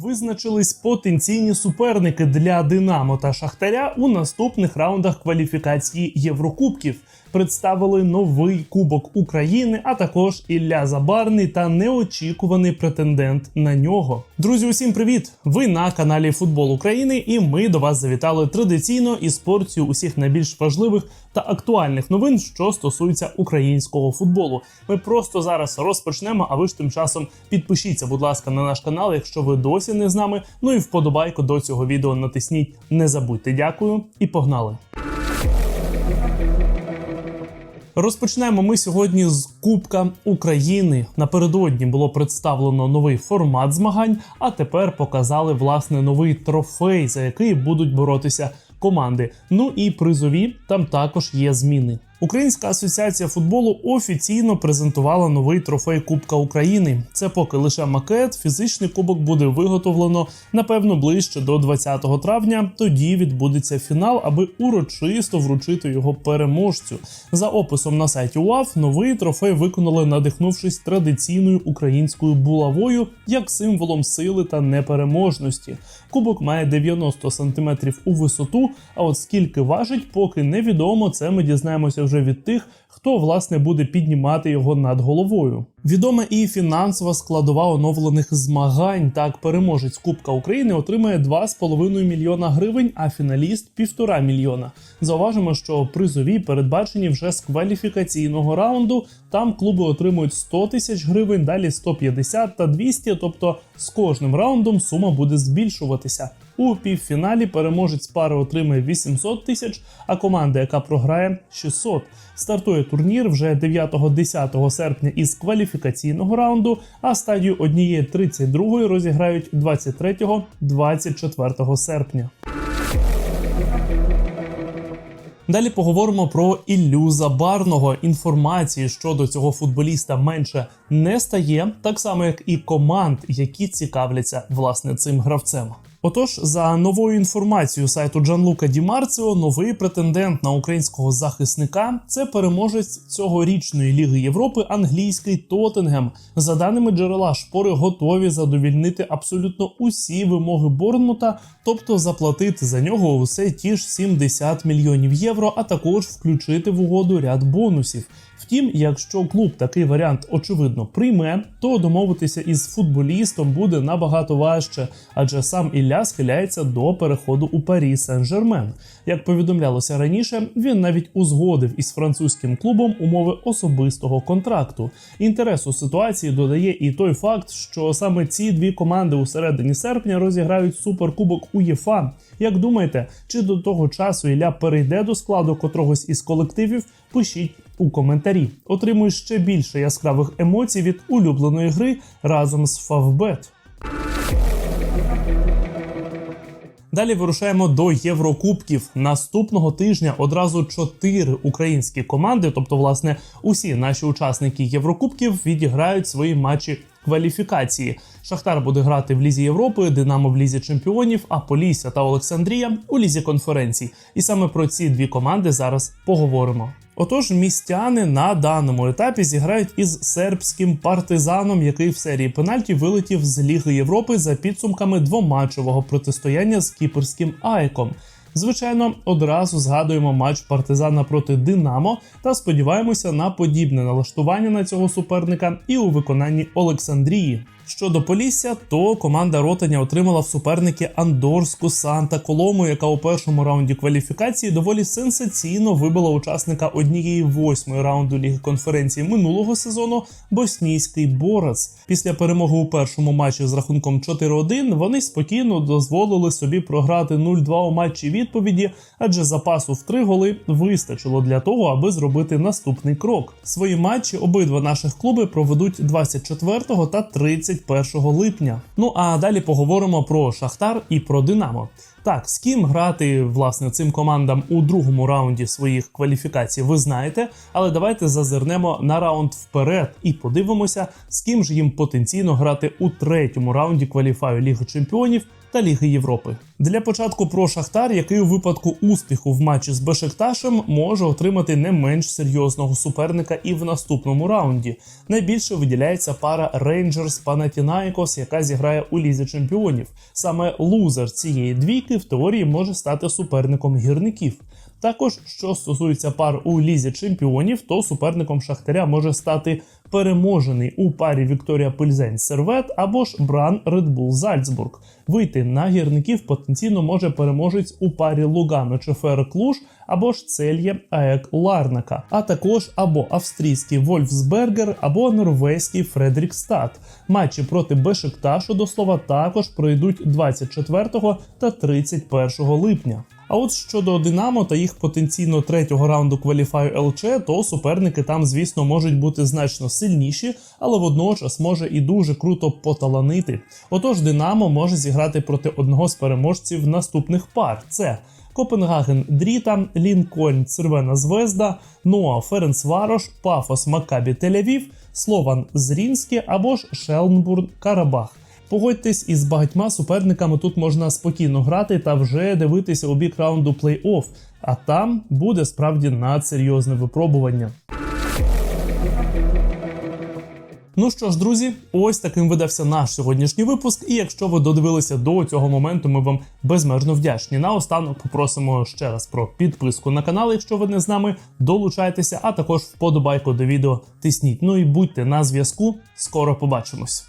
Визначились потенційні суперники для Динамо та Шахтаря у наступних раундах кваліфікації Єврокубків. Представили новий Кубок України, а також Ілля Забарний та неочікуваний претендент на нього. Друзі, усім привіт! Ви на каналі Футбол України, і ми до вас завітали традиційно із порцією усіх найбільш важливих та актуальних новин, що стосуються українського футболу. Ми просто зараз розпочнемо. А ви ж тим часом підпишіться, будь ласка, на наш канал, якщо ви досі не з нами. Ну і вподобайку до цього відео натисніть. Не забудьте. Дякую і погнали. Розпочнемо ми сьогодні з Кубка України. Напередодні було представлено новий формат змагань, а тепер показали власне новий трофей, за який будуть боротися команди. Ну і призові там також є зміни. Українська асоціація футболу офіційно презентувала новий трофей Кубка України. Це поки лише макет. Фізичний кубок буде виготовлено напевно ближче до 20 травня. Тоді відбудеться фінал, аби урочисто вручити його переможцю. За описом на сайті УАФ новий трофей виконали, надихнувшись традиційною українською булавою як символом сили та непереможності. Кубок має 90 см у висоту. А от скільки важить, поки невідомо. Це ми дізнаємося вже від тих, хто власне буде піднімати його над головою. Відома і фінансова складова оновлених змагань. Так, переможець Кубка України отримає 2,5 мільйона гривень, а фіналіст півтора мільйона. Зауважимо, що призові передбачені вже з кваліфікаційного раунду. Там клуби отримують 100 тисяч гривень, далі 150 та 200, Тобто з кожним раундом сума буде збільшуватися. У півфіналі переможець пари отримає 800 тисяч, а команда, яка програє 600. Стартує турнір вже 9-10 серпня із кваліфікаційного раунду, а стадію однієї 32 розіграють 23-24 серпня. Далі поговоримо про Іллю Забарного. Інформації щодо цього футболіста менше не стає, так само як і команд, які цікавляться власне цим гравцем. Отож, за новою інформацією сайту Джанлука Ді Марціо, новий претендент на українського захисника це переможець цьогорічної ліги Європи англійський Тоттенгем. За даними джерела, шпори готові задовільнити абсолютно усі вимоги Борнмута, тобто заплатити за нього усе ті ж 70 мільйонів євро, а також включити в угоду ряд бонусів. Втім, якщо клуб такий варіант очевидно прийме, то домовитися із футболістом буде набагато важче, адже сам Ілля схиляється до переходу у Парі Сен-Жермен. Як повідомлялося раніше, він навіть узгодив із французьким клубом умови особистого контракту. Інтересу ситуації додає і той факт, що саме ці дві команди у середині серпня розіграють суперкубок УЄФА. Як думаєте, чи до того часу Ілля перейде до складу котрогось із колективів? Пишіть у коментарі. Отримуй ще більше яскравих емоцій від улюбленої гри разом з Favbet. Далі вирушаємо до Єврокубків. Наступного тижня одразу чотири українські команди, тобто, власне, усі наші учасники Єврокубків, відіграють свої матчі кваліфікації. Шахтар буде грати в Лізі Європи, Динамо в Лізі Чемпіонів, а Полісся та Олександрія у Лізі конференцій. І саме про ці дві команди зараз поговоримо. Отож, містяни на даному етапі зіграють із сербським партизаном, який в серії пенальтів вилетів з Ліги Європи за підсумками двоматчевого протистояння з кіперським Айком. Звичайно, одразу згадуємо матч партизана проти Динамо та сподіваємося на подібне налаштування на цього суперника і у виконанні Олександрії. Щодо Полісся, то команда Ротаня отримала в суперники Андорську Санта Колому, яка у першому раунді кваліфікації доволі сенсаційно вибила учасника однієї восьмої раунду ліги конференції минулого сезону боснійський Борац. Після перемоги у першому матчі з рахунком 4-1 вони спокійно дозволили собі програти 0-2 у матчі відповіді, адже запасу в три голи вистачило для того, аби зробити наступний крок. Свої матчі обидва наших клуби проведуть 24 та 30 31 липня. Ну а далі поговоримо про Шахтар і про Динамо. Так, з ким грати власне цим командам у другому раунді своїх кваліфікацій, ви знаєте. Але давайте зазирнемо на раунд вперед і подивимося, з ким ж їм потенційно грати у третьому раунді кваліфаю Ліги Чемпіонів та Ліги Європи. Для початку про Шахтар, який у випадку успіху в матчі з Бешикташем може отримати не менш серйозного суперника і в наступному раунді. Найбільше виділяється пара Рейнджерс Панатінаїкос, яка зіграє у лізі чемпіонів. Саме лузер цієї двійки в теорії може стати суперником гірників. Також, що стосується пар у лізі чемпіонів, то суперником Шахтаря може стати переможений у парі Вікторія Пильзень Сервет або ж Бран Редбул Зальцбург. Вийти на гірників потенційно може переможець у парі Лугано Чефер Клуж або ж Цельє Аек Ларнака, а також або австрійський Вольфсбергер, або норвезький Фредрікстад. Матчі проти Бешикташу до слова також пройдуть 24 та 31 липня. А от щодо Динамо та їх потенційно третього раунду кваліфаю ЛЧ, то суперники там, звісно, можуть бути значно сильніші, але водночас може і дуже круто поталанити. Отож, Динамо може зіграти проти одного з переможців наступних пар: це Копенгаген Дріта, Лінкольн Цервена Звезда, Ноа Ференцварош, Пафос Макабі Тель-Авів, Слован Зрінське або ж Шелнбурн Карабах. Погодьтесь, із багатьма суперниками тут можна спокійно грати та вже дивитися у бік раунду плей-офф, а там буде справді надсерйозне випробування. Ну що ж, друзі, ось таким видався наш сьогоднішній випуск. І якщо ви додивилися до цього моменту, ми вам безмежно вдячні. Наостанок попросимо ще раз про підписку на канал, якщо ви не з нами, долучайтеся, а також вподобайку до відео тисніть. Ну і будьте на зв'язку. Скоро побачимось.